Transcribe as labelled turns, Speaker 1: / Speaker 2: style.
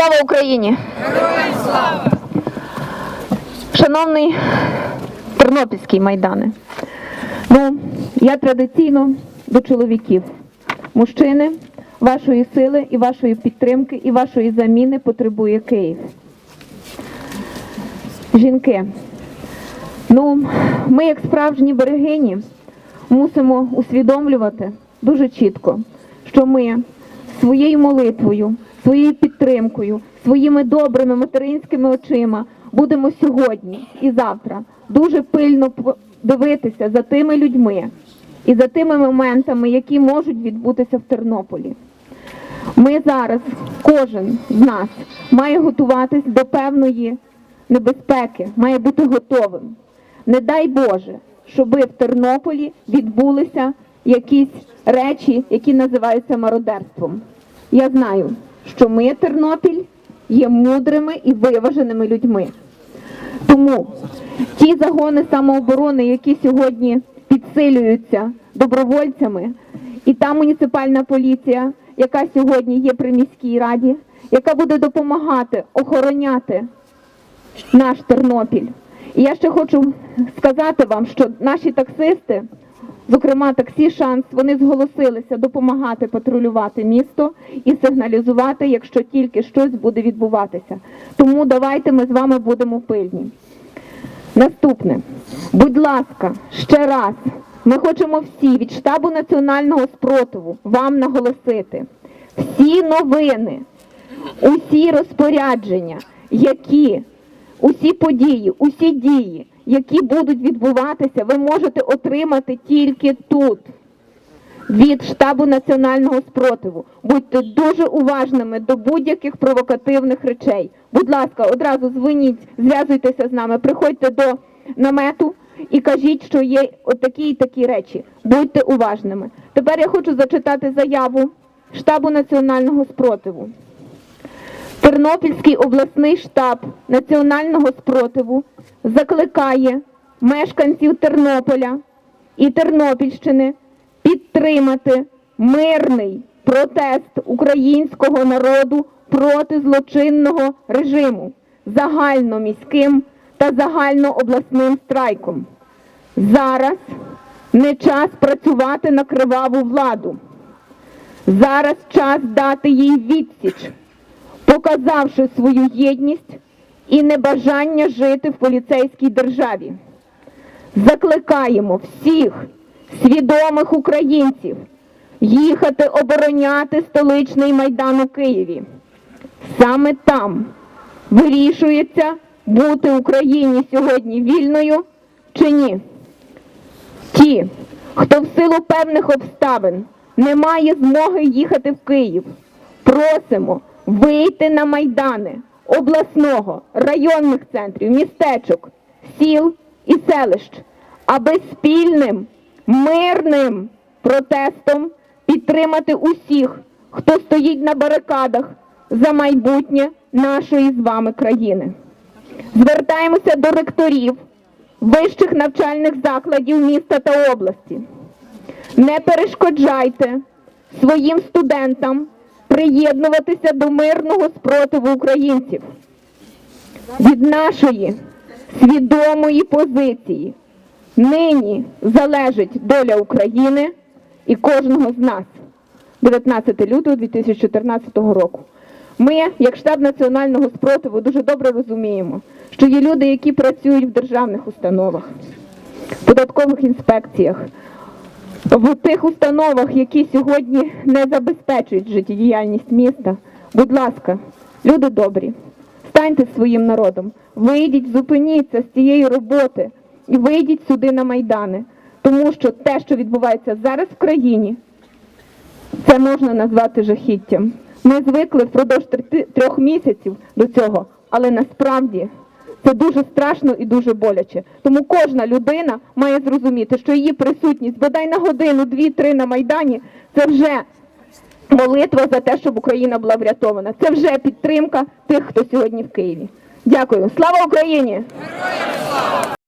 Speaker 1: Слава Україні! Шановний Тернопільський майдане, ну, я традиційно до чоловіків. Мужчини, вашої сили і вашої підтримки, і вашої заміни потребує Київ. Жінки, ну, ми, як справжні берегині, мусимо усвідомлювати дуже чітко, що ми своєю молитвою, своєю підтримкою, своїми добрими материнськими очима будемо сьогодні і завтра дуже пильно дивитися за тими людьми і за тими моментами, які можуть відбутися в Тернополі. Ми зараз, кожен з нас, має готуватись до певної небезпеки, має бути готовим. Не дай Боже, щоби в Тернополі відбулися якісь речі, які називаються мародерством. Я знаю, що ми, Тернопіль, є мудрими і виваженими людьми. Тому ті загони самооборони, які сьогодні підсилюються добровольцями, і та муніципальна поліція, яка сьогодні є при міській раді, яка буде допомагати охороняти наш Тернопіль. І я ще хочу сказати вам, що наші таксисти, зокрема таксі Шанс, вони зголосилися допомагати патрулювати місто і сигналізувати, якщо тільки щось буде відбуватися. Тому давайте ми з вами будемо пильні. Наступне, будь ласка, ще раз. Ми хочемо всі від штабу національного спротиву вам наголосити. Всі новини, усі розпорядження, які, усі події, усі дії, які будуть відбуватися, ви можете отримати тільки тут від штабу національного спротиву. Будьте дуже уважними до будь-яких провокативних речей. Будь ласка, одразу дзвоніть, зв'язуйтеся з нами, приходьте до намету і кажіть, що є отакі і такі речі. Будьте уважними. Тепер я хочу зачитати заяву штабу національного спротиву. Тернопільський обласний штаб національного спротиву закликає мешканців Тернополя і Тернопільщини підтримати мирний протест українського народу проти злочинного режиму загальноміським та загальнообласним страйком. Зараз не час працювати на криваву владу. Зараз час дати їй відсіч, показавши свою єдність і небажання жити в поліцейській державі. Закликаємо всіх свідомих українців їхати обороняти столичний майдан у Києві. Саме там вирішується бути Україні сьогодні вільною чи ні. Ті, хто в силу певних обставин не має змоги їхати в Київ, просимо вийти на майдани обласного, районних центрів, містечок, сіл і селищ, аби спільним мирним протестом підтримати усіх, хто стоїть на барикадах за майбутнє нашої з вами країни. Звертаємося до ректорів вищих навчальних закладів міста та області. Не перешкоджайте своїм студентам приєднуватися до мирного спротиву українців. Від нашої свідомої позиції нині залежить доля України і кожного з нас. 19 лютого 2014 року. Ми, як штаб національного спротиву, дуже добре розуміємо, що є люди, які працюють в державних установах, податкових інспекціях, в тих установах, які сьогодні не забезпечують життєдіяльність міста. Будь ласка, люди добрі, станьте своїм народом, вийдіть, зупиніться з цієї роботи і вийдіть сюди на майдани. Тому що те, що відбувається зараз в країні, це можна назвати жахіттям. Ми звикли впродовж трьох місяців до цього, але насправді це дуже страшно і дуже боляче. Тому кожна людина має зрозуміти, що її присутність бодай на годину, дві-три на майдані це вже молитва за те, щоб Україна була врятована. Це вже підтримка тих, хто сьогодні в Києві. Дякую. Слава Україні!